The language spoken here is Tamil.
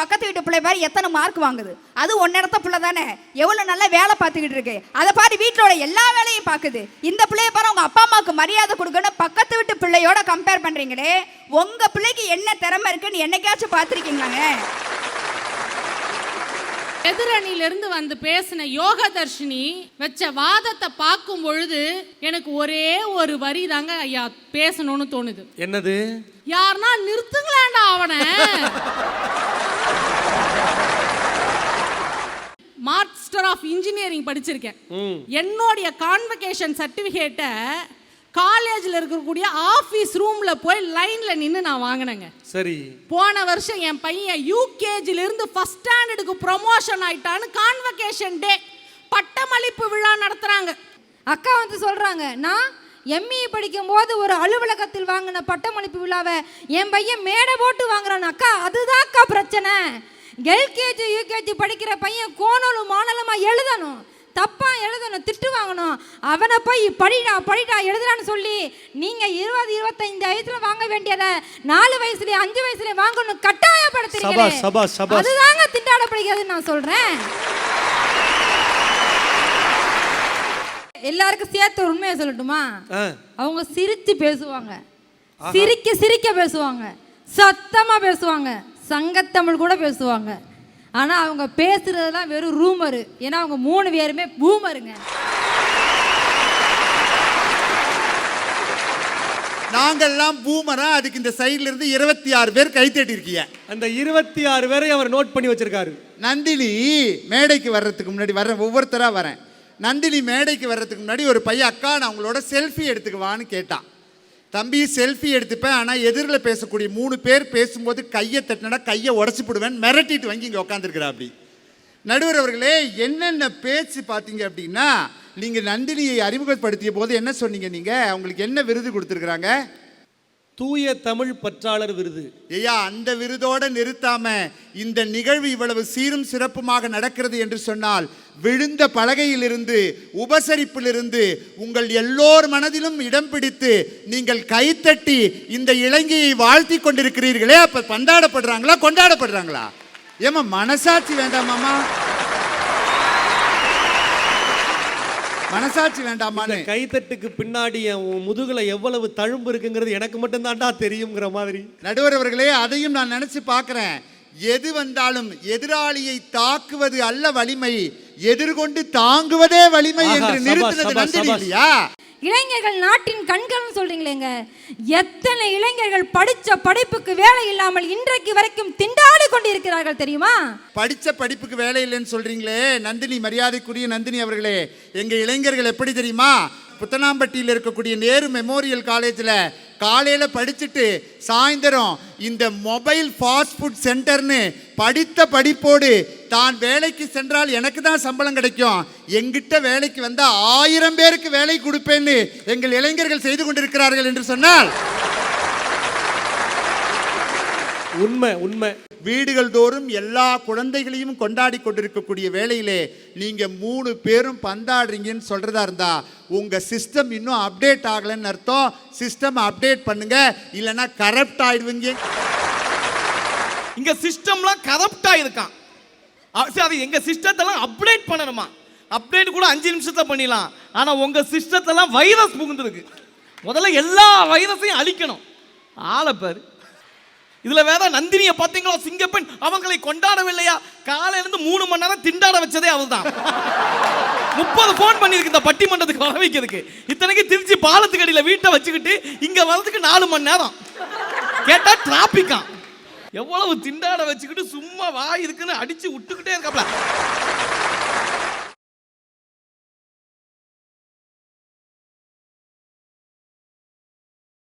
பக்கத்து வீட்டு பிள்ளை பாரு எத்தனை மார்க் வாங்குது? அது ஒன்னடத்த பிள்ளை தானே. எவ்வளவு நல்லா வேலை பார்த்துக்கிட்டு இருக்கு. அதை வீட்டில் உள்ள எல்லா வேலையும் பார்க்குது. இந்த பிள்ளைய பாரு உங்க அப்பா அம்மாவுக்கு மரியாதை கொடுக்கணும் பக்கத்து வீட்டு பிள்ளையோட கம்பேர் பண்றீங்களே. உங்க பிள்ளைக்கு என்ன திறமை இருக்குன்னு என்னைக்காச்சும் பார்த்துருக்கீங்களாங்க? எதிரணியிலிருந்து வந்து பேசின யோக தர்ஷினி வச்ச வாதத்தை பார்க்கும் பொழுது எனக்கு ஒரே ஒரு வரி தாங்க ஐயா பேசணும்னு தோணுது. என்னது? யாருன்னா நிறுத்துங்களேன்டா அவனை. ஆஃப் இன்ஜினியரிங் படிச்சிருக்கேன். ம். என்னுடைய கான்வகேஷன் சர்டிஃபிகேட்டை காலேஜில் இருக்கக்கூடிய ஆஃபீஸ் ரூமில் போய் லைனில் நின்று நான் வாங்கினேங்க. சரி. போன வருஷம் என் பையன் யூகேஜில இருந்து ஃபர்ஸ்ட் ஸ்டாண்டர்டுக்கு ப்ரொமோஷன் ஆயிட்டான்னு கான்வகேஷன் டே பட்டமளிப்பு விழா நடத்துறாங்க. அக்கா வந்து சொல்றாங்க நான் எம்இ படிக்கும்போது ஒரு அலுவலகத்தில் வாங்கின பட்டமளிப்பு விழாவை என் பையன் மேடை போட்டு வாங்குறான் அக்கா. அதுதான் அக்கா பிரச்சனை எல்கேஜி யூகேஜி படிக்கிற பையன் கோணலும் மானலமா எழுதணும். தப்பா எழுதணும் திட்டு வாங்கணும். அவனை போய் படிடா படிடா எழுதுறான்னு சொல்லி நீங்க இருபது இருபத்தைந்து வயசுல வாங்க வேண்டியதை நாலு வயசுலயே அஞ்சு வயசுலயே வாங்கணும் சபாஷ். அதுதாங்க திண்டாடப்படுகிறதுன்னு நான் சொல்றேன். எல்லாருக்கும் சேர்த்து உண்மையை சொல்லட்டுமா? அவங்க சிரிச்சு பேசுவாங்க. சிரிக்க சிரிக்க பேசுவாங்க. சத்தமா பேசுவாங்க. சங்கத்தமிழ் கூட பேசுவாங்க. ஆனா அவங்க பேசுறதெல்லாம் வெறும் ரூமரு. ஏன்னா அவங்க மூணு பேருமே பூமருங்க. நாங்கெல்லாம் பூமரா அதுக்கு இந்த சைடுல இருந்து இருபத்தி ஆறு பேர் கை தட்டியிருக்கீங்க அந்த இருபத்தி ஆறு பேரை அவர் நோட் பண்ணி வச்சிருக்காரு. நந்தினி மேடைக்கு வர்றதுக்கு முன்னாடி வர்றேன் ஒவ்வொருத்தரா வரேன். நந்தினி மேடைக்கு வர்றதுக்கு முன்னாடி ஒரு பையன் அக்கா நான் உங்களோட செல்ஃபி எடுத்துக்குவான்னு கேட்டான். தம்பி செல்ஃபி எடுத்துப்பேன். ஆனால் எதிரில் பேசக்கூடிய மூணு பேர் பேசும்போது கையை தட்டினா கையை உடச்சி போடுவேன். மிரட்டிட்டு வாங்கி இங்கே உட்காந்துருக்கிறா அப்படி நடுவர் அவர்களே என்னென்ன பேச்சு பார்த்தீங்க அப்படின்னா நீங்கள் நந்தினியை அறிமுகப்படுத்திய போது என்ன சொன்னீங்க நீங்கள் அவங்களுக்கு என்ன விருது கொடுத்துருக்குறாங்க? தூய தமிழ் பற்றாளர் விருது. ஐயா அந்த விருதோட நிறுத்தாம இந்த நிகழ்வு இவ்வளவு சீரும் சிறப்புமாக நடக்கிறது என்று சொன்னால் விழுந்த பலகையிலிருந்து உபசரிப்பிலிருந்து உங்கள் எல்லோர் மனதிலும் இடம் பிடித்து நீங்கள் கைத்தட்டி இந்த இலங்கையை வாழ்த்தி கொண்டிருக்கிறீர்களே அப்ப பந்தாடப்படுறாங்களா கொண்டாடப்படுறாங்களா? ஏமா மனசாட்சி வேண்டாமாமா மனசாட்சி வேண்டாமான்னு. கைத்தட்டுக்கு பின்னாடி என் முதுகுல எவ்வளவு தழும்பு இருக்குங்கிறது எனக்கு மட்டும்தான்டா தெரியுங்கிற மாதிரி. நடுவர் அவர்களே அதையும் நான் நினைச்சு பார்க்கிறேன். எது வந்தாலும் எதிராளியை தாக்குவது அல்ல வலிமை. எதிர்கொண்டு தாங்குவதே வலிமை என்று நிறுத்தினது நந்தினி. இல்லையா? இளைஞர்கள் நாட்டின் கண்கள்னு சொல்றீங்களேங்க. எத்தனை இளைஞர்கள் படிச்ச படிப்புக்கு வேலை இல்லாமல் இன்றைக்கு வரைக்கும் திண்டாடி கொண்டிருக்கிறார்கள் தெரியுமா? படிச்ச படிப்புக்கு வேலை இல்லைன்னு சொல்றீங்களே நந்தினி மரியாதைக்குரிய நந்தினி அவர்களே. எங்க இளைஞர்கள் எப்படி தெரியுமா? புத்தனாம்பட்டியில் இருக்கக்கூடிய நேரு மெமோரியல் காலேஜில் காலையில் படிச்சுட்டு சாயந்தரம் இந்த மொபைல் ஃபாஸ்ட் ஃபுட் சென்டர்னு படித்த படிப்போடு தான் வேலைக்கு சென்றால் எனக்கு தான் சம்பளம் கிடைக்கும். எங்கிட்ட வேலைக்கு வந்தால் ஆயிரம் பேருக்கு வேலை கொடுப்பேன்னு எங்கள் இளைஞர்கள் செய்து கொண்டிருக்கிறார்கள் என்று சொன்னால். உண்மை உண்மை. வீடுகள் தோறும் எல்லா குழந்தைகளையும் கொண்டாடி கொண்டிருக்கக்கூடிய வேலையிலே நீங்கள் மூணு பேரும் பந்தாடுறீங்கன்னு சொல்கிறதா இருந்தா உங்கள் சிஸ்டம் இன்னும் அப்டேட் ஆகலைன்னு அர்த்தம். சிஸ்டம் அப்டேட் பண்ணுங்க. இல்லைன்னா கரப்ட் ஆயிடுவீங்க. இங்கே சிஸ்டம்லாம் கரப்ட் ஆயிருக்கான். சரி, அது எங்கள் சிஸ்டத்தெல்லாம் அப்டேட் பண்ணணுமா? அப்டேட் கூட அஞ்சு நிமிஷத்தை பண்ணிடலாம். ஆனால் உங்கள் சிஸ்டத்தெல்லாம் வைரஸ் புகுந்துருக்கு. முதல்ல எல்லா வைரஸையும் அழிக்கணும். ஆளை பாரு. இதுல வேற நந்தினியை பார்த்தீங்களா? சிங்கப்பெண் அவங்களை கொண்டாடவில்லையா? காலையிலேருந்து மூணு மணி நேரம் திண்டாட வச்சதே அவர்தான் முப்பது ஃபோன் பண்ணியிருக்கு இந்த பட்டிமன்றத்துக்கு வர வைக்கிறதுக்கு இத்தனைக்கு திருச்சி பாலத்துக்கு அடியில் வீட்டை வச்சுக்கிட்டு இங்கே வரதுக்கு நாலு மணி நேரம். கேட்டால் டிராபிக்கா எவ்வளவு திண்டாட வச்சுக்கிட்டு சும்மா வாய் இருக்குன்னு அடித்து விட்டுக்கிட்டே இருக்காப்ல.